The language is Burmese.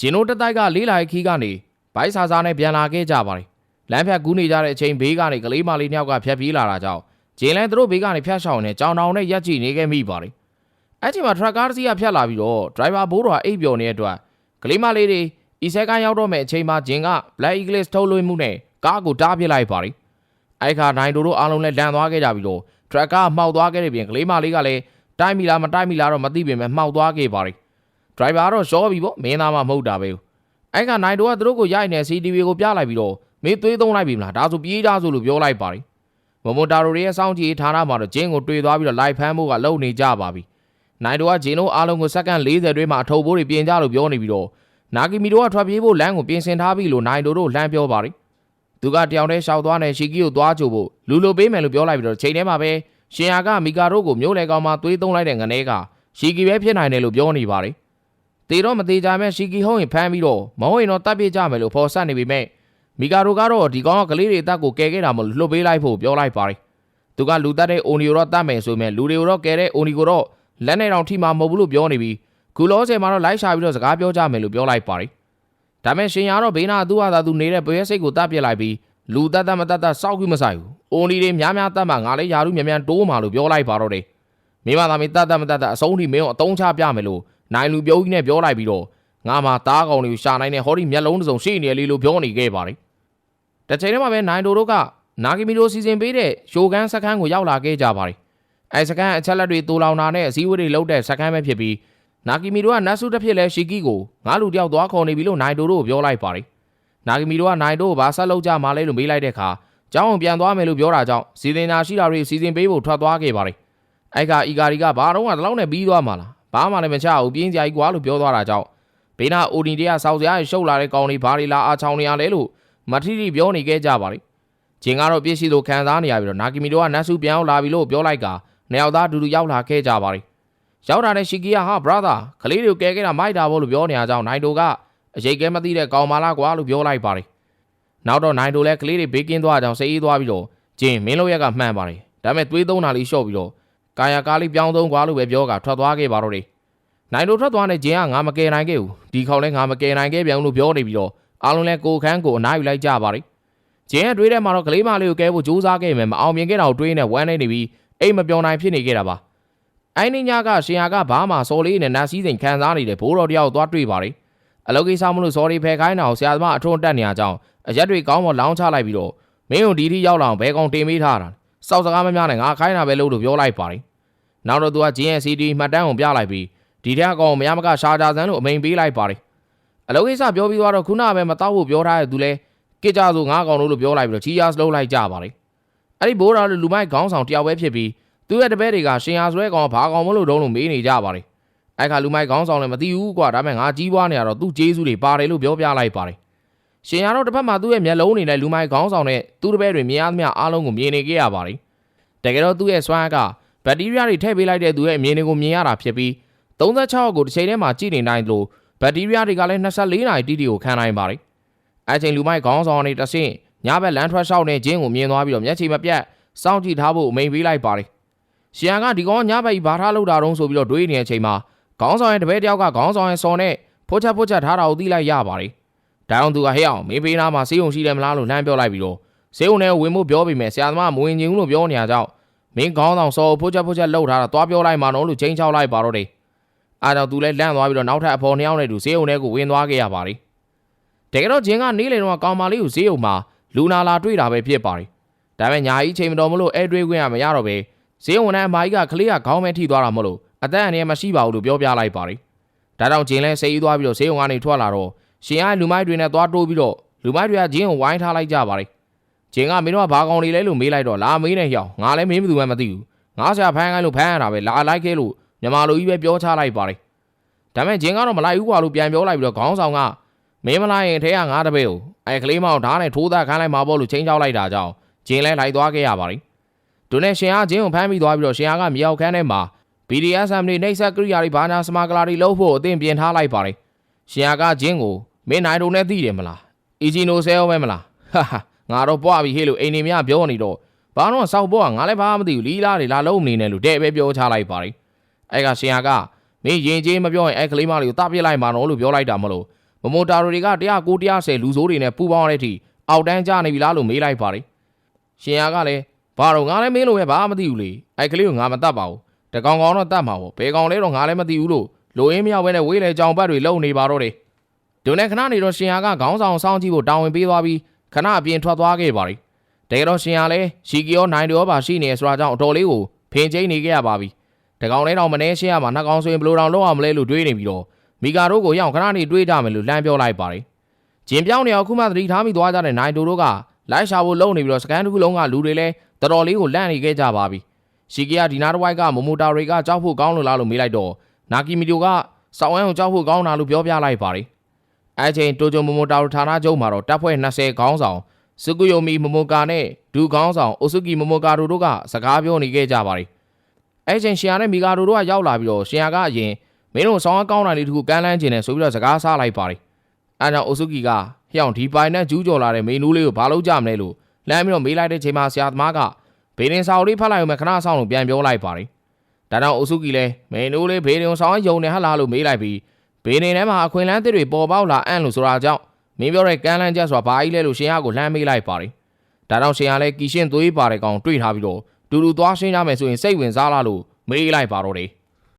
ဂျင်းတို့တက်တိုက်ကလေးလာခီးကနေဘိုက်ဆာဆာနဲ့ပြန်လာခဲ့ကြပါတယ်လမ်းဖြတ်ကူးနေကြတဲ့အချိန်ဘေးကနေကလေးမလေးနှစ်ယောက်ကဖြတ်ပြေးလာတာကြောင့်ဂျင်းလည်းသူတို့ဘေးကနေဖြတ်ရှောင်နေကြောင်တောင်နဲ့ရက်ကြည့်နေခဲ့မိပါတယ်အဲ့ချိန်မှာထရက်ကားတစ်စီးကဖြတ်လာပြီးတော့ဒရိုင်ဘာဘိုးတော်ကအိပ်ပျော်နေတဲ့အတွက်ကလေးမလေးတွေဤဆဲကန်းရောက်တော့မဲ့အချိန်မှာဂျင်းက Black Eagles ထုတ်လွှင့်မှုနဲ့ကားကိုတားပစ်လိုက်ပါတယ်အဲ့ခါနိုင်တိုတို့အားလုံးလည်းလန်သွားခဲ့ကြပြီးတော့ထရက်ကားမှောက်သွားခဲ့တဲ့ပြင်ကလေးမလေးကလည်းတိုက်မိလားမတိုက်မိလားတော့မသိပေမဲ့မှောက်သွားခဲ့ပါတယ် ဒရိုင်ဘာကတော့ရှော့ပြီပေါ့မင်းသားမှမဟုတ်တာပဲအဲ့ခါနိုင်တိုကသူတို့ကိုရိုက်နေ CTV ကိုပြလိုက်ပြီးတော့မင်းသွေးသုံးလိုက်ပြီမလားဒါဆိုပြေးကြဆိုလို့ပြောလိုက်ပါတယ်မမွန်တာရိုတွေရဲ့စောင့်ကြည့်ဌာနမှာတော့ဂျင်းကိုတွေ့သွားပြီးတော့လိုက်ဖမ်းဖို့ကလုံနေကြပါပြီနိုင်တိုကဂျင်းတို့အားလုံးကိုစက္ကန့်40တွင်းမှာအထုပ်ဘိုးတွေပြင်ကြလို့ပြောနေပြီးတော့နာဂီမီတို့ကထွက်ပြေးဖို့လမ်းကိုပြင်ဆင်ထားပြီလို့နိုင်တိုတို့လှမ်းပြောပါတယ်သူကတယောက်တည်းရှောက်သွားနေရှီကီကိုသွားကြိုဖို့လူလိုပေးမယ်လို့ပြောလိုက်ပြီးတော့ချိန်ထဲမှာပဲရှင်ယာကမီကာတို့ကိုမျိုးလေကောင်မှသွေးသုံးလိုက်တဲ့ငနေကရှီကီပဲဖြစ်နိုင်တယ်လို့ပြောနေပါတယ် တေတော့မသေးကြမဲ့ရှီကီဟုံးရင်ဖမ်းပြီးတော့မဟုတ်ရင်တော့တပ်ပြစ်ကြမယ်လို့ဖော်ဆက်နေပေမဲ့မီကာတို့ကတော့ဒီကောင်ကကလေးတွေအသက်ကိုကယ်ခဲ့တာမလို့လှုပ်ပေးလိုက်ဖို့ပြောလိုက်ပါတယ်။သူကလူတက်တဲ့အိုနီကိုတော့တတ်မယ်ဆိုပေမဲ့လူတွေကိုတော့ကယ်တဲ့အိုနီကိုတော့လက်နဲ့တောင်ထိမှာမဟုတ်ဘူးလို့ပြောနေပြီးခုလောဆယ်မှာတော့လိုက်ရှာပြီးတော့စကားပြောကြမယ်လို့ပြောလိုက်ပါတယ်။ဒါမဲ့ရှင်ရတော့ဘေးနာသူ့ဟာသာသူနေတဲ့ပွဲစိတ်ကိုတတ်ပြစ်လိုက်ပြီးလူတက်တက်မတက်တက်စောက်ကြီးမဆိုင်ဘူး။အိုနီတွေများများတတ်မှငါလည်းယာရုမြန်မြန်တိုးမှလို့ပြောလိုက်ပါတော့တယ်။မိမသားမီတက်တက်မတက်တက်အဆုံးထိမင်းကိုအတုံးချပြမယ်လို့ နိုင်လူပြောကြီးနဲ့ပြောလိုက်ပြီးတော့ငါမှတားကောင်တွေကိုရှာနိုင်တဲ့ဟောဒီမျက်လုံးတစ်စုံရှိနေလေလို့ပြောနေခဲ့ပါတယ်။တစ်ချိန်တည်းမှာပဲနိုင်တိုတို့ကနာဂီမီတို့စီစဉ်ပေးတဲ့ရှိုကန်စခန်းကိုရောက်လာခဲ့ကြပါတယ်။အဲစခန်းအချက်လက်တွေတူလောင်တာနဲ့အစည်းအဝေးတွေလုပ်တဲ့စခန်းပဲဖြစ်ပြီးနာဂီမီတို့ကနတ်ဆုတစ်ဖြစ်လဲရှီကီကိုငါလူတယောက်သွားခေါ်နေပြီလို့နိုင်တိုတို့ကိုပြောလိုက်ပါတယ်။နာဂီမီတို့ကနိုင်တိုကိုဘာဆက်လုပ်ကြမှာလဲလို့မေးလိုက်တဲ့အခါကျောင်းအောင်ပြန်သွားမယ်လို့ပြောတာကြောင့်စီစဉ်နာရှိတာတွေစီစဉ်ပေးဖို့ထွက်သွားခဲ့ပါတယ်။အဲကအီဂါရီကဘာတော့ကတလောက်နဲ့ပြီးသွားမှာလား။ ဘာမှလည်းမချဘူးပြင်းကြကြီးကွာလို့ပြောသွားတာကြောင့်ဘေးနာအိုဒီတရဆောက်စရာရှုပ်လာတဲ့ကောင်တွေဘာတွေလာအားချောင်းနေရလဲလို့မထီထီပြောနေခဲ့ကြပါလေ။ဂျင်ကတော့ပြည့်ရှိလို့ခံစားနေရပြီးတော့နာဂီမီတို့ကနတ်စုပြန်ရောက်လာပြီလို့ပြောလိုက်ကနှစ်ယောက်သားအတူတူရောက်လာခဲ့ကြပါလေ။ရောက်တာနဲ့ရှီကီယာဟာ brother ကလေးတွေကိုကယ်ခဲ့တာမိုက်တာဘောလို့ပြောနေကြအောင်နိုင်တိုကအရေးကဲမသိတဲ့ကောင်မလားကွာလို့ပြောလိုက်ပါလေ။နောက်တော့နိုင်တိုလည်းကလေးတွေဘေးကင်းသွားကြအောင်စိတ်အေးသွားပြီးတော့ဂျင်မင်းလို့ရက်ကမှန်ပါလေ။ဒါပေမဲ့သွေးသုံးတာလေးရှော့ပြီးတော့ ကာယာကားလေးပြောင်းသုံးကွာလို့ပဲပြောကထွက်သွားခဲ့ပါတော့တယ်။နိုင်တိုထွက်သွားတဲ့ဂျင်ကငါမကယ်နိုင်ခဲ့ဘူး။ဒီခေါင်လည်းငါမကယ်နိုင်ခဲ့ပြန်လို့ပြောနေပြီးတော့အားလုံးလည်းကိုယ်ခန်းကိုအနားယူလိုက်ကြပါတယ်။ဂျင်းကတွေးထဲမှာတော့ကလေးမလေးကိုကဲဖို့ကြိုးစားခဲ့မယ်မအောင်မြင်ခဲ့တာကိုတွေးနေဝမ်းနေနေပြီးအိမ်မပြောနိုင်ဖြစ်နေခဲ့တာပါ။အိုင်းနေညကရှင်ယာကဘာမှစော်လေးနဲ့နတ်စည်းစိမ်ခံစားနေတဲ့ဘိုးတော်တယောက်သွားတွေ့ပါတယ်။အလုပ်ကိစ္စမလို့စော်ရီဖယ်ခိုင်းတာကိုဆရာသမားအထွန်းတက်နေရကြောင်းအရက်တွေကောင်းမလောင်းချလိုက်ပြီးတော့မင်းတို့ဒီထိရောက်လာအောင်ဘဲကောင်တင်ပေးထားတာ။ စောက်စကားမများနဲ့ငါခိုင်းတာပဲလို့လို့ပြောလိုက်ပါတယ်။နောက်တော့သူကဂျင်းရဲ့ CD မှတ်တမ်းကိုပြလိုက်ပြီးဒီထက်အကောင်မရမကရှာကြစမ်းလို့အမိန်ပေးလိုက်ပါတယ်။အလုပ်ကိစ္စပြောပြီးတော့ခုနကပဲမတောက်ဖို့ပြောထားတဲ့သူလဲကိကြဆိုငါးကောင်လို့လို့ပြောလိုက်ပြီးတော့ချီယာစလုံးလိုက်ကြပါတယ်အဲ့ဒီဘိုးတော်လူမိုက်ခေါင်းဆောင်တယောက်ပဲဖြစ်ပြီးသူ့ရဲ့တပည့်တွေကရှင်ယာဆွဲကောင်ဘာကောင်မလို့တုံးလို့မေးနေကြပါတယ်အဲ့ခါလူမိုက်ခေါင်းဆောင်လည်းမသိဘူးကွာဒါပေမဲ့ငါကြီးပွားနေရတော့သူ့ကျေးဇူးတွေပါတယ်လို့ပြောပြလိုက်ပါတယ် ရှင်ယာတော့တစ်ဖက်မှာသူ့ရဲ့မျက်လုံးတွေနဲ့လူမိုက်ခေါင်းဆောင်နဲ့သူ့တပည့်တွေမြင်ရသမျှအားလုံးကိုမြင်နေခဲ့ရပါတယ်တကယ်တော့သူ့ရဲ့စွမ်းအားကဘက်တီးရီးယားတွေထည့်ပေးလိုက်တဲ့သူရဲ့အမြင်တွေကိုမြင်ရတာဖြစ်ပြီး36ကိုတစ်ချိန်ထဲမှာကြည့်နေတိုင်းလို့ဘက်တီးရီးယားတွေကလည်း24နာရီတိတိကိုခံနိုင်ပါတယ်။အဲချိန်လူမိုက်ခေါင်းဆောင်နေတဆင့်ညဘက်လမ်းထွက်လျှောက်နေခြင်းကိုမြင်သွားပြီးတော့မျက်ခြေမပြတ်စောင့်ကြည့်ထားဖို့အမိန်ပေးလိုက်ပါတယ်။ရှင်ကဒီကောင်ညဘက်ကြီးဘာထားလို့တာတုံးဆိုပြီးတော့တွေးနေတဲ့အချိန်မှာခေါင်းဆောင်ရဲ့တပည့်တယောက်ကခေါင်းဆောင်ရဲ့စော်နဲ့ဖိုးချက်ဖိုးချက်ထားတာကိုသိလိုက်ရပါတယ်။ ဒါအောင်သူကဟဲ့အောင်မင်းပေးနာမှာစေးုံရှိတယ်မလားလို့လှမ်းပြောလိုက်ပြီးတော့စေးုံနဲ့ဝင်ဖို့ပြောပြီးမယ်ဆရာသမားမဝင်ချင်ဘူးလို့ပြောနေရကြောင်းမင်းခေါင်းဆောင်စော်ဖိုးချက်ဖိုးချက်လှုပ်ထားတာသွားပြောလိုက်မှတော့လို့ချင်းချောက်လိုက်ပါတော့တယ်။အားကြောင့်သူလည်းလန့်သွားပြီးတော့နောက်ထပ်အဖော်နှစ်ယောက်နဲ့တူဈေးုံထဲကိုဝင်သွားခဲ့ရပါတယ်။တကယ်တော့ဂျင်းကနေလေတော့ကောင်မလေးကိုဈေးုံမှာလူနာလာတွေ့တာပဲဖြစ်ပါတယ်။ဒါပေမဲ့ညာကြီးချိန်မတော်မလို့အဲတွေးခွင့်ရမရတော့ပဲဈေးုံနဲ့အမကြီးကကလေးကခေါင်းမဲထိသွားတာမလို့အသက်အန္တရာယ်မရှိပါဘူးလို့ပြောပြလိုက်ပါတယ်။ဒါကြောင့်ဂျင်းလဲစိတ်အေးသွားပြီးတော့ဈေးုံကနေထွက်လာတော့ ရှင်ကလူမိုက်တွေနဲ့သွားတိုးပြီးတော့လူမိုက်တွေကဂျင်းကိုဝိုင်းထားလိုက်ကြပါတယ်။ဂျင်းကမင်းတို့ကဘာကောင်တွေလဲလို့မေးလိုက်တော့လာမေးနေဟျောင်းငါလည်းမင်းဘယ်သူမှမသိဘူး။ငါဆရာဖမ်းခိုင်းလို့ဖမ်းရတာပဲလာလိုက်ခဲလို့မြမလိုကြီးပဲပြောချလိုက်ပါတယ်။ဒါပေမဲ့ဂျင်းကတော့မလိုက်ဘူးကွာလို့ပြန်ပြောလိုက်ပြီးတော့ခေါင်းဆောင်ကမင်းမလိုက်ရင်ထဲကငါတပည့်ကိုအဲကလေးမောင်ဓာတ်နဲ့ထိုးသားခိုင်းလိုက်မှာပေါ့လို့ချင်းချောက်လိုက်တာကြောင့်ဂျင်းလဲလိုက်သွားခဲ့ရပါတယ်။သူနဲ့ရှင်ကဂျင်းကိုဖမ်းပြီးသွားပြီးတော့ရှင်ကမြောက်ခန်းထဲမှာ BDSM တွေနှိပ်စက်ကိရိယာတွေဘာညာစမာကလာတွေလုပ်ဖို့အသင်ပြင်ထားလိုက်ပါတယ်။ ရှင်ကဂျင်းကိုမင်းနိုင်တုံနဲ့သိတယ်မလား။အီဂျီနိုဆဲရောပဲမလား။ဟာဟာငါတော့ပွားပြီဟေ့လို့အိမ်နေမြပြောနေတော့ဘာတော့စောက်ပွားငါလည်းဘာမှမသိဘူးလီလာတွေလာလုံးမနေနဲ့လို့တဲ့ပဲပြောချလိုက်ပါတယ်။အဲကရှင်ကမင်းရင်ကြီးမပြောရင်အဲကလေးမလေးကိုတပြစ်လိုက်မှာတော့လို့ပြောလိုက်တာမလို့မမိုတာရိုတွေက109 110လူဆိုးတွေနဲ့ပူပေါင်းရတဲ့အထိအောက်တန်းကျနေပြီလားလို့မေးလိုက်ပါတယ်ရှင်ရကလည်းဘာတော့ငါလည်းမင်းလိုပဲဘာမှမသိဘူးလေအဲ့ကလေးကိုငါမတတ်ပါဘူးတကောင်ကောင်တော့တတ်မှာပေါ့ဘယ်ကောင်လဲတော့ငါလည်းမသိဘူးလို့ လိုရင်းမရောက်ပဲနဲ့ဝေးလေကြောင်ပတ်တွေလုံနေပါတော့တယ်ဒုနဲ့ခဏနေတော့ရှင်ရကခေါင်းဆောင်စောင်းကြည့်ဖို့တာဝန်ပေးသွားပြီးခဏအပြင်ထွက်သွားခဲ့ပါတယ်တကယ်တော့ရှင်ရလည်းရှီကီယောနိုင်တော်ပါရှိနေဆိုတာကြောင့်အတော်လေးကိုဖင်ကျိန်းနေခဲ့ရပါပြီတကောင်လေးတော့မနေရှင်းရမှာနှစ်ကောင်ဆိုရင်ဘယ်လိုတောင်လုပ်အောင်မလဲလို့တွေးနေပြီးတော့မီကာတို့ကိုရောက်ခဏနေတွေးကြမယ်လို့လှမ်းပြောလိုက်ပါတယ်ကျင်ပြောင်းနေအောင်ခုမှသတိထားမိသွားကြတဲ့နိုင်တိုတို့ကလိုက်ရှာဖို့လုံနေပြီးတော့စကန်တစ်ခုလုံးကလူတွေလည်းတော်တော်လေးကိုလန့်နေခဲ့ကြပါပြီရှီကီယာဒီနာတဝိုက်ကမမိုတာတွေကကြောက်ဖို့ကောင်းလို့လားလို့မေးလိုက်တော့ နာကီမီတိုကစောင်းဝမ်းကိုကြောက်ဖို့ကောင်းတာလို့ပြောပြလိုက်ပါတယ်အဲချိန်တိုဂျိုမမိုတာဌာနချုပ်မှာတော့တပ်ဖွဲ့20ခေါင်းဆောင်စုကူယိုမီမမိုကာနဲ့ဒူခေါင်းဆောင်အိုဆုကီမမိုကာတို့တို့ကစကားပြောနေခဲ့ကြပါတယ်အဲချိန်ရှင်ရနဲ့မီကာတို့တို့ကရောက်လာပြီးတော့ရှင်ရကအရင်မင်းတို့ဆောင်းအကောင်းတာလေးတခုကမ်းလှမ်းခြင်းနဲ့ဆိုပြီးတော့စကားဆလိုက်ပါတယ်အဲကြောင့်အိုဆုကီကဟျောင်းဒီပိုင်နဲ့ကျူးကျော်လာတဲ့မေနူးလေးကိုဘာလို့ကြမလဲလို့လမ်းပြီးတော့မေးလိုက်တဲ့ချိန်မှာဆရာသမားကဘေးရင်စာအုပ်လေးဖတ်လိုက်အောင်ခဏဆောင်လို့ပြန်ပြောလိုက်ပါတယ် ဒါကြောင့်အိုဆုကီလည်းမေနူးလေးဘေးရင်ဆောင်ယုံနေဟလားလို့မေးလိုက်ပြီးဘေးရင်ထဲမှာအခွင့်အလမ်းသစ်တွေပေါ်ပေါက်လာအံ့လို့ဆိုတာကြောင့်မင်းပြောတဲ့ကမ်းလှမ်းချက်ဆိုတာဘာကြီးလဲလို့ရှင်ရကိုလှမ်းမေးလိုက်ပါတယ်ဒါကြောင့်ရှင်ရလည်းကီရှင်းသွေးပါတဲ့ကောင်တွေ့ထားပြီးတော့တူတူသွားရှင်းကြမယ်ဆိုရင်စိတ်ဝင်စားလားလို့မေးလိုက်ပါတော့တယ်